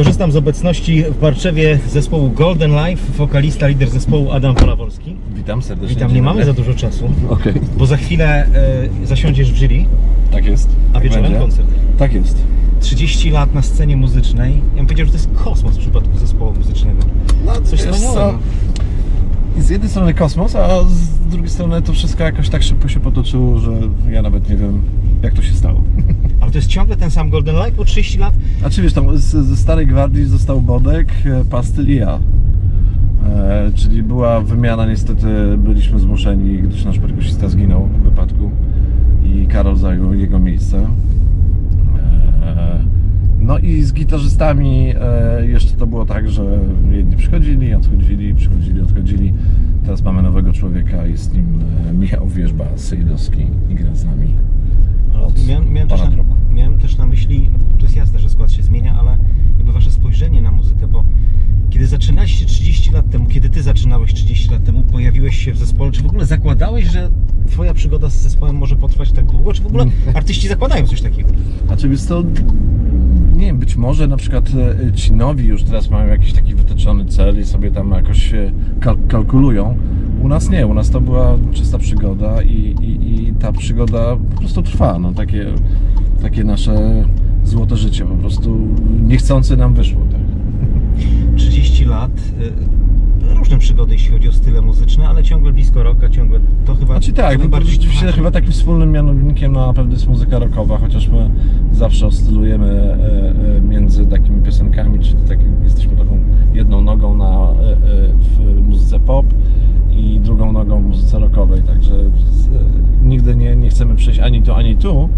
Korzystam z obecności w Barczewie zespołu Golden Life, wokalista, lider zespołu Adam Polaworski. Witam serdecznie. Witam, nie mamy za dużo czasu, Okej, bo za chwilę e, zasiądziesz w jury, tak jest. a Tak wieczorem będzie. koncert. Tak jest. 30 lat na scenie muzycznej. Ja bym powiedział, że to jest kosmos w przypadku zespołu muzycznego. No, Coś wiesz wspaniałego. I z jednej strony kosmos, a z drugiej strony to wszystko jakoś tak szybko się potoczyło, że ja nawet nie wiem, jak to się stało. Ale to jest ciągle ten sam Golden Life po 30 lat? A czy wiesz, tam z, ze Starej Gwardii został Bodek, e, Pastyl i ja. E, czyli była wymiana, niestety byliśmy zmuszeni, gdyż nasz perkusista zginął w wypadku i Karol zajął jego miejsce. E, no i z gitarzystami e, jeszcze to było tak, że jedni przychodzili, odchodzili, przychodzili, odchodzili. Teraz mamy nowego człowieka, jest nim e, Michał Wierzba Sejdowski i gra z nami od Miałem, miałem, też na, roku. miałem też na myśli, no, to jest jasne, że skład się zmienia, ale jakby wasze spojrzenie na muzykę, bo kiedy zaczynaliście 30 lat temu, kiedy ty zaczynałeś 30 lat temu, pojawiłeś się w zespole, czy w ogóle zakładałeś, że twoja przygoda z zespołem może potrwać tak długo, czy w ogóle artyści zakładają coś takiego? Znaczy jest to, nie wiem, być może na przykład e, ci nowi już teraz mają jakiś taki wytyczony cel i sobie tam jakoś kal kalkulują. U nas nie, u nas to była czysta przygoda i, i, i ta przygoda po prostu trwa, no takie, takie nasze złote życie po prostu niechcący nam wyszło, przygody, jeśli chodzi o style muzyczne, ale ciągle blisko rocka, ciągle to chyba Znaczy tak, to najbardziej rzeczywiście kochacie. chyba takim wspólnym mianownikiem na pewno jest muzyka rockowa, chociaż my zawsze oscylujemy e, e, między takimi piosenkami, czyli takim, jesteśmy taką jedną nogą na, e, w muzyce pop i drugą nogą w muzyce rockowej, także nigdy nie, nie chcemy przejść ani tu, ani tu,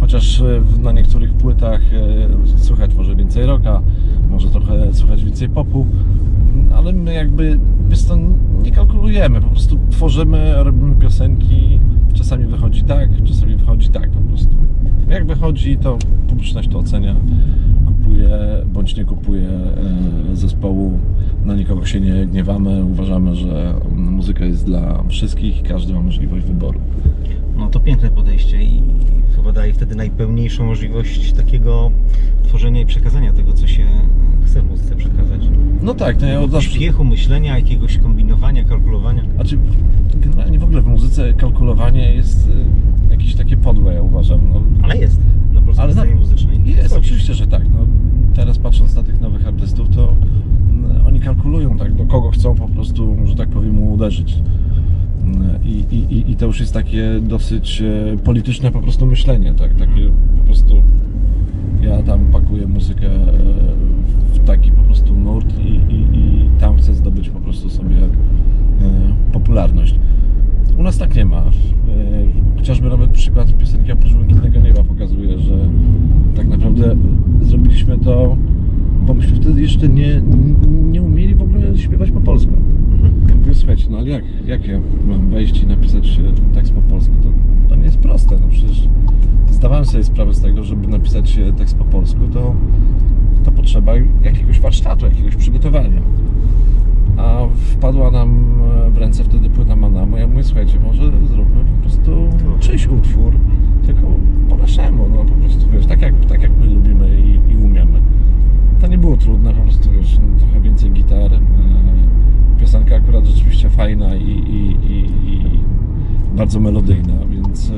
chociaż na niektórych płytach słychać może więcej rocka, może trochę słychać więcej popu, ale my jakby wiesz co, nie kalkulujemy, po prostu tworzymy, robimy piosenki, czasami wychodzi tak, czasami wychodzi tak po prostu. Jak wychodzi, to publiczność to ocenia, kupuje bądź nie kupuje e, zespołu, na nikogo się nie gniewamy, uważamy, że muzyka jest dla wszystkich i każdy ma możliwość wyboru. No to piękne podejście i chyba daje wtedy najpełniejszą możliwość takiego tworzenia i przekazania tego, co się chce w muzyce przekazać. No tak, to ja od zawsze... Śpiechu, myślenia, jakiegoś kombinowania, kalkulowania. Znaczy, generalnie w ogóle w muzyce kalkulowanie jest e, jakieś takie podłe, ja uważam. No, Ale jest na polskiej Ale na- muzycznej. Jest, oczywiście, że tak. No, teraz patrząc na tych nowych artystów, to mm, oni kalkulują tak, do kogo chcą po prostu, że tak powiem, uderzyć. Mm, I, i, i- to już jest takie dosyć e, polityczne po prostu myślenie, tak? Takie po prostu ja tam pakuję muzykę e, w taki po prostu nurt i, i, i tam chcę zdobyć po prostu sobie e, popularność. U nas tak nie ma. Chociażby nawet przykład piosenki Oprócz Błękitnego Nieba pokazuje, że tak naprawdę to, bo myśmy wtedy jeszcze nie, nie umieli w ogóle śpiewać po polsku. Ja Mówię, słuchajcie, no ale jak, jak ja mam wejść i napisać e, tekst po polsku? To, to nie jest proste, no przecież zdawałem sobie sprawę z tego, żeby napisać e, tekst po polsku, to, to potrzeba jakiegoś warsztatu, jakiegoś przygotowania. A wpadła nam e, w ręce wtedy płyta Manamo. Ja mówię, słuchajcie, może zróbmy po prostu czyjś utwór, tylko po naszemu, no po prostu, wiesz, tak jak, tak jak my lubimy i, i umiemy. To nie było trudne, po prostu, wiesz, no, trochę więcej gitar. E, piosenka akurat rzeczywiście fajna i, i, i, i bardzo melodyjna, więc... E,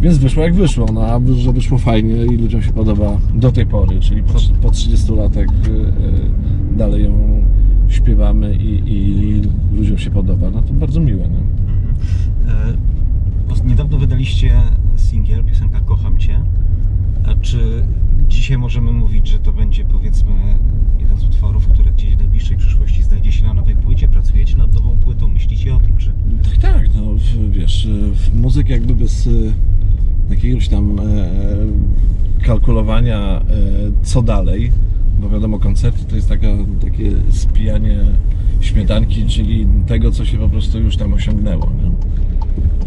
więc wyszło jak wyszło, no a że wyszło fajnie i ludziom się podoba do tej pory, czyli po, po 30 latach y, y, dalej ją śpiewamy i, i ludziom się podoba, no to bardzo miłe, nie? E, bo Niedawno wydaliście singiel, piosenka Kocham Cię. A czy dzisiaj możemy mówić, że to będzie powiedzmy jeden z utworów, który gdzieś w najbliższej przyszłości znajdzie się na nowej płycie? Pracujecie nad nową płytą? Myślicie o tym, czy... Tak, tak, no w- wiesz, y, w muzyk jakby bez y, jakiegoś tam e, kalkulowania e, co dalej, bo wiadomo koncerty to jest taka, takie spijanie śmietanki, czyli tego co się po prostu już tam osiągnęło. Nie?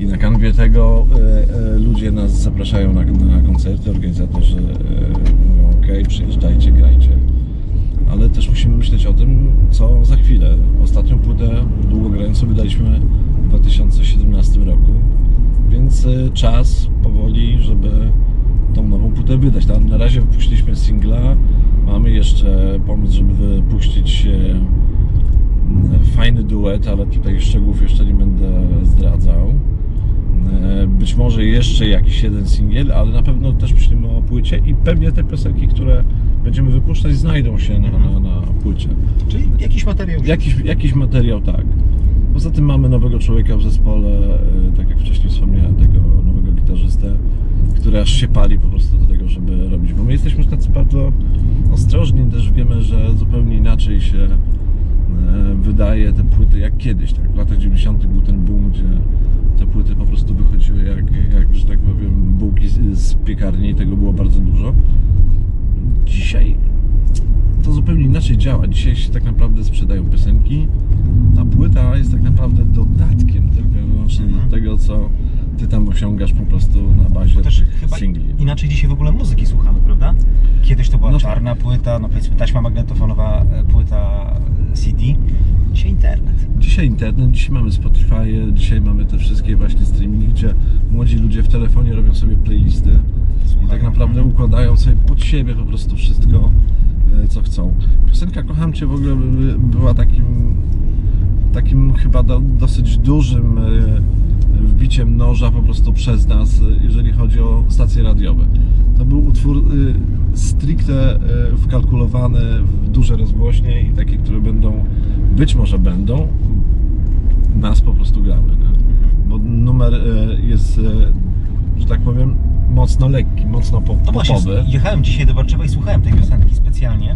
I na kanwie tego e, e, ludzie nas zapraszają na, na koncerty, organizatorzy e, mówią ok, przyjeżdżajcie, grajcie. Ale też musimy myśleć o tym, co za chwilę. Ostatnią płytę długogrającą wydaliśmy w 2017 roku, więc e, czas powoli, żeby tą nową płytę wydać. Tam na razie wypuściliśmy singla, Mamy jeszcze pomysł, żeby wypuścić e, fajny duet, ale tutaj szczegółów jeszcze nie będę zdradzał. E, Być może jeszcze jakiś jeden singiel, ale na pewno też myślimy o płycie i pewnie te piosenki, które będziemy wypuszczać, znajdą się na, na, na płycie. Czyli jakiś materiał. Jakiś, jakiś materiał tak. Poza tym mamy nowego człowieka w zespole, e, tak jak wcześniej wspomniałem, tego nowego gitarzystę, który aż się pali po prostu do tego, żeby robić. Bo my jesteśmy tacy bardzo ostrożni, też wiemy, że zupełnie inaczej się e, wydaje te płyty jak kiedyś. Tak? W latach 90. był ten boom, gdzie te płyty po prostu wychodziły jak, jak że tak powiem, bułki z piekarni i tego było bardzo dużo. Dzisiaj to zupełnie inaczej działa. Dzisiaj się tak naprawdę sprzedają piosenki, a płyta jest tak naprawdę dodatkiem tylko i wyłącznie Mhm. do tego, co ty tam osiągasz po prostu na bazie Też tych chyba singli. inaczej dzisiaj w ogóle muzyki słuchamy, prawda? Kiedyś to była No tak. czarna płyta, no powiedzmy taśma magnetofonowa, e, płyta e, CD. Dzisiaj internet. Dzisiaj internet, dzisiaj mamy Spotify, dzisiaj mamy te wszystkie właśnie streamingi, gdzie młodzi ludzie w telefonie robią sobie playlisty i Słuchają. tak naprawdę układają sobie pod siebie po prostu wszystko, co chcą. Piosenka Kocham Cię w ogóle by- była takim, takim chyba do, dosyć dużym e, wbiciem noża po prostu przez nas, e, jeżeli chodzi o stacje radiowe. To był utwór e, stricte e, wkalkulowany w duże rozgłośnie i takie, które będą, być może będą, nas po prostu grały. Nie? Bo numer e, jest, e, że tak powiem, mocno lekki, mocno pop, No właśnie, popowy. jechałem dzisiaj do Warszawy i słuchałem tej piosenki specjalnie.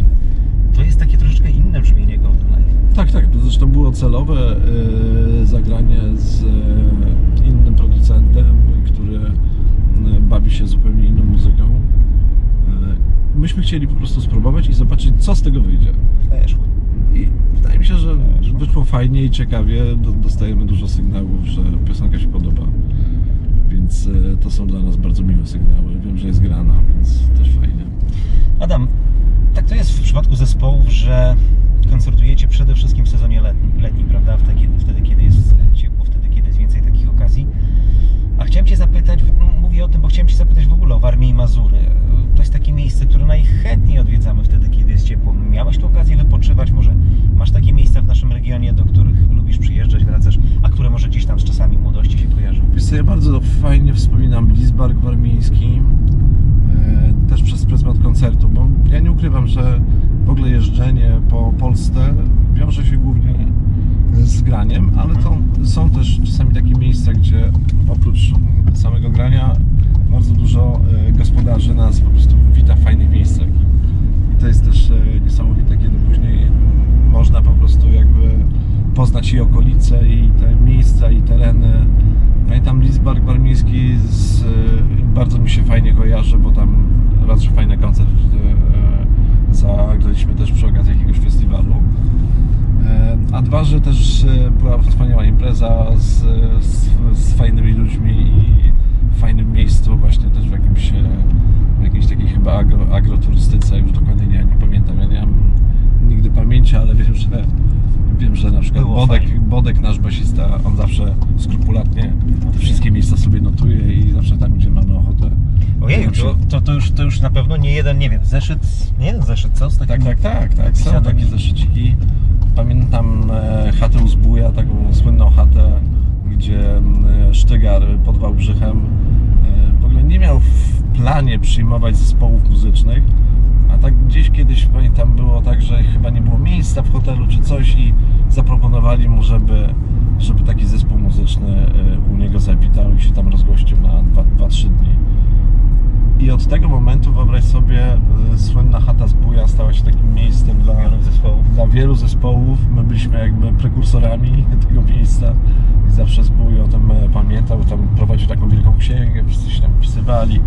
To jest takie troszeczkę inne brzmienie Golden Life. Tak, tak. To zresztą było celowe e, zagranie z e, innym producentem, który e, bawi się zupełnie inną muzyką. E, myśmy chcieli po prostu spróbować i zobaczyć, co z tego wyjdzie. Weszło. I wydaje mi się, że wyszło fajnie i ciekawie. Do- Dostajemy dużo sygnałów, że piosenka się podoba. Więc e, to są dla nas bardzo miłe sygnały. Wiem, że jest grana, więc też fajnie. Adam, tak to jest w przypadku zespołów, że koncertujecie przede wszystkim w sezonie letnim, prawda? Wtedy, kiedy- jest ciepło, wtedy, kiedy jest więcej takich okazji. A chciałem Cię zapytać, m- mówię o tym, bo chciałem Cię zapytać w ogóle o Warmię i Mazury. To jest takie miejsce, które najchętniej odwiedzamy wtedy, kiedy jest ciepło. Miałeś tu okazję wypoczywać? Może masz takie miejsca w naszym regionie, do których lubisz przyjeżdżać, wracasz, a które może gdzieś tam z czasami młodości się ja bardzo fajnie wspominam Lisbark Warmiński e, też przez pryzmat koncertu, bo ja nie ukrywam, że w ogóle jeżdżenie po Polsce wiąże się głównie z graniem, ale to są też czasami takie miejsca, gdzie oprócz samego grania bardzo dużo e, gospodarzy nas po prostu wita w fajnych miejscach. I to jest też e, niesamowite, kiedy później można po prostu jakby poznać i okolice, i te miejsca, i tereny. Pamiętam Lisbark Warmiński z, e, bardzo mi się fajnie kojarzy, bo tam raz, że fajny koncert e, zagraliśmy też przy okazji jakiegoś festiwalu. E, A dwa, że też e, była wspaniała impreza z, z, z fajnymi ludźmi i w fajnym miejscu, właśnie też w jakimś, e, w jakiejś takiej chyba agro, agroturystyce, już dokładnie nie, nie pamiętam, ja nie mam nigdy pamięci, ale wiem, że wiem, że na przykład Było Bodek, fajnie. Bodek, nasz basista, on zawsze skrupulatnie te wszystkie miejsca sobie notuje i zawsze tam, gdzie mamy ochotę. Ojej, Znaczy- to, to, to, już, to już na pewno nie jeden, nie wiem, zeszyt, nie jeden zeszyt, co? Z Tak, takim tak, tak, tak. Są takie zeszyciki. Pamiętam e, chatę u Zbója, taką słynną chatę, gdzie e, Sztygar pod Wałbrzychem e, w ogóle nie miał w planie przyjmować zespołów muzycznych, a tak gdzieś kiedyś pamiętam było tak, że chyba nie było miejsca w hotelu czy coś i zaproponowali mu, żeby, żeby taki zespół muzyczny e, u niego zawitał i się tam rozgościł na 2-3 dni. Tego momentu wyobraź sobie, e, słynna chata zbója stała się takim miejscem dla, milionów zespołów. dla wielu zespołów. My byliśmy jakby prekursorami tego miejsca i zawsze zbój o tym e, pamiętał. Tam prowadził taką wielką księgę, wszyscy się tam wpisywali.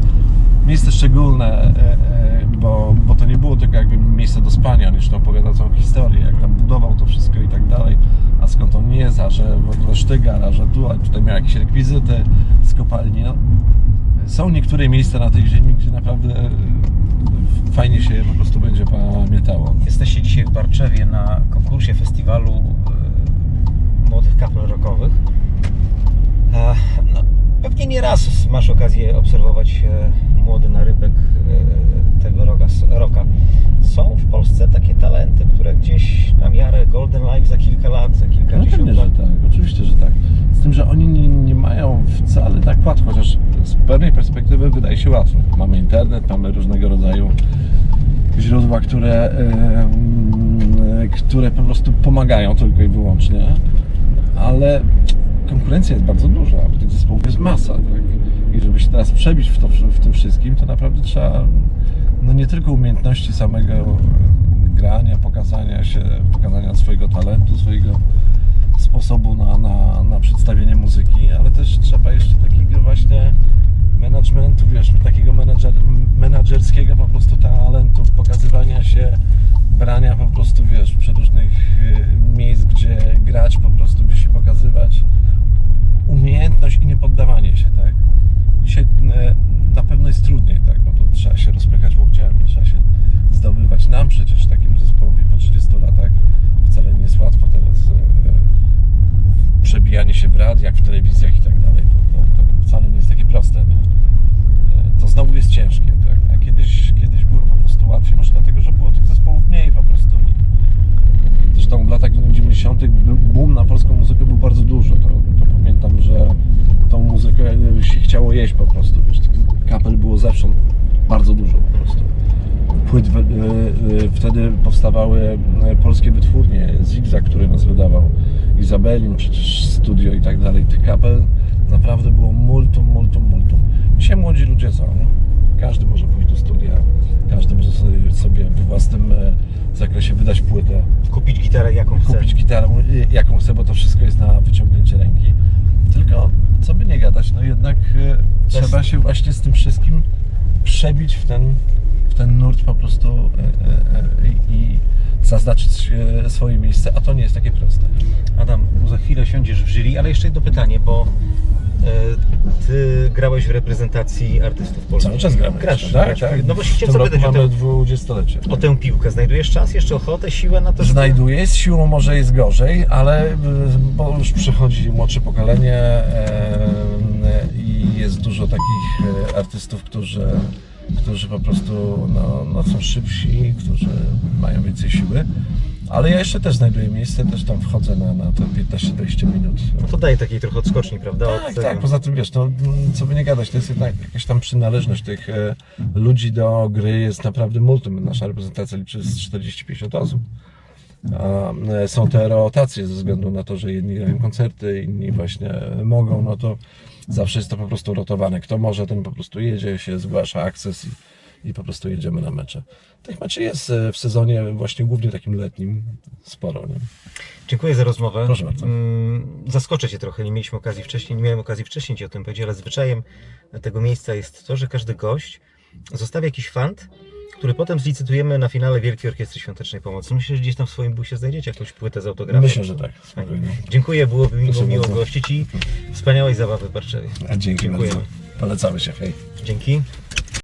Miejsce szczególne, e, e, bo, bo to nie było tylko jakby miejsce do spania, on jeszcze opowiadał całą historię, jak tam budował to wszystko i tak dalej. A skąd on nie za, że w ogóle sztygar, a że tu, a tutaj miał jakieś rekwizyty z kopalni. No, są niektóre miejsca na tej ziemi, gdzie naprawdę e, fajnie się po prostu będzie pamiętało. Jesteście dzisiaj w Barczewie na konkursie festiwalu e, młodych kapel rockowych. No, pewnie nie raz masz okazję obserwować e, młody narybek tego roka. Są w Polsce takie talenty, które gdzieś na miarę Golden Life za kilka lat, za No kilkadziesiąt pewnie, że lat. tak, oczywiście, że tak. Z tym, że oni nie, nie mają wcale tak łatwo, chociaż z pewnej perspektywy wydaje się łatwo. Mamy internet, mamy różnego rodzaju źródła, które, e, które po prostu pomagają tylko i wyłącznie, ale konkurencja jest bardzo duża, tych zespołów jest masa, tak? I żeby się teraz przebić w, to, w tym wszystkim, to naprawdę trzeba no nie tylko umiejętności samego grania, pokazania się, pokazania swojego talentu, swojego sposobu na, na, na przedstawienie muzyki, ale też trzeba jeszcze takiego właśnie managementu, wiesz, takiego menadżer, menadżerskiego po prostu talentu, pokazywania się, brania po prostu, wiesz, przeróżnych y, miejsc, gdzie grać, po prostu, gdzie się pokazywać, umiejętność i niepoddawanie się, tak? Dzisiaj e, na pewno jest trudniej, tak? Bo to trzeba się rozpychać łokciami, trzeba się zdobywać. Nam przecież takiemu zespołowi po 30 latach wcale nie jest łatwo teraz e, e, przebijanie się w radiach, w telewizjach i tak dalej. To, to, to wcale nie jest takie proste. Nie? E, To znowu jest ciężkie, tak? A kiedyś, kiedyś było po prostu łatwiej, może dlatego, że było tych zespołów mniej po prostu. I Zresztą w latach 90. by- boom na polską muzykę był bardzo duży. To, to pamiętam, że tą muzykę się chciało jeść po prostu. Wiesz, kapel było zewsząd bardzo dużo po prostu. Płyt y, y, wtedy powstawały y, polskie wytwórnie, Zigzag, który nas wydawał, Izabelin, przecież studio i tak dalej. Tych kapel naprawdę było multum, multum, multum. Dzisiaj młodzi ludzie są. Każdy może pójść do studia, każdy może sobie- sobie we własnym e, zakresie wydać płytę Kupić gitarę jaką chce. kupić gitarę, jaką chcę, bo to wszystko jest na wyciągnięcie ręki. Tylko, co by nie gadać, no jednak y, trzeba się właśnie z tym wszystkim przebić w ten, w ten nurt po prostu y, y, i zaznaczyć swoje miejsce, a to nie jest takie proste. Adam, za chwilę siądziesz w jury, ale jeszcze jedno pytanie, bo e, ty grałeś w reprezentacji artystów polskich. Cały czas gramy. Grasz, jeszcze, tak, tak. No właśnie chciałem zapytać o mamy tę, dwudziestolecie. o tę piłkę. Znajdujesz czas, jeszcze ochotę, siłę na to, żeby... Znajduję, z siłą może jest gorzej, ale y, bo już przychodzi młodsze pokolenie e, i jest dużo takich e, artystów, którzy, którzy po prostu no, no, są szybsi, którzy mają więcej siły. Ale ja jeszcze też znajduję miejsce, też tam wchodzę na, na te 15-20 minut. No to daje takiej trochę odskoczni, prawda? Tak, Od tak, tego. poza tym wiesz, no, co by nie gadać, to jest jednak jakaś tam przynależność tych e, ludzi do gry jest naprawdę multum. Nasza reprezentacja liczy z 40-50 osób. A e, są te rotacje ze względu na to, że jedni grają koncerty, inni właśnie mogą, no to zawsze jest to po prostu rotowane. Kto może, ten po prostu jedzie, się zgłasza akces i, i po prostu jedziemy na mecze. Tych meczy jest e, w sezonie właśnie głównie takim letnim sporo. Nie? Dziękuję za rozmowę. Proszę bardzo. Mm, Zaskoczę Cię trochę, nie mieliśmy okazji wcześniej, nie miałem okazji wcześniej Ci o tym powiedzieć, ale zwyczajem tego miejsca jest to, że każdy gość zostawia jakiś fant, który potem zlicytujemy na finale Wielkiej Orkiestry Świątecznej Pomocy. Myślę, że gdzieś tam w swoim busie znajdziecie jakąś płytę z autografem. Myślę, że tak. Spokojnie. Dziękuję, byłoby mi miło bardzo. gościć i wspaniałej zabawy w Warszawie. A dzięki Dziękujemy. bardzo. Polecamy się, hej. Dzięki.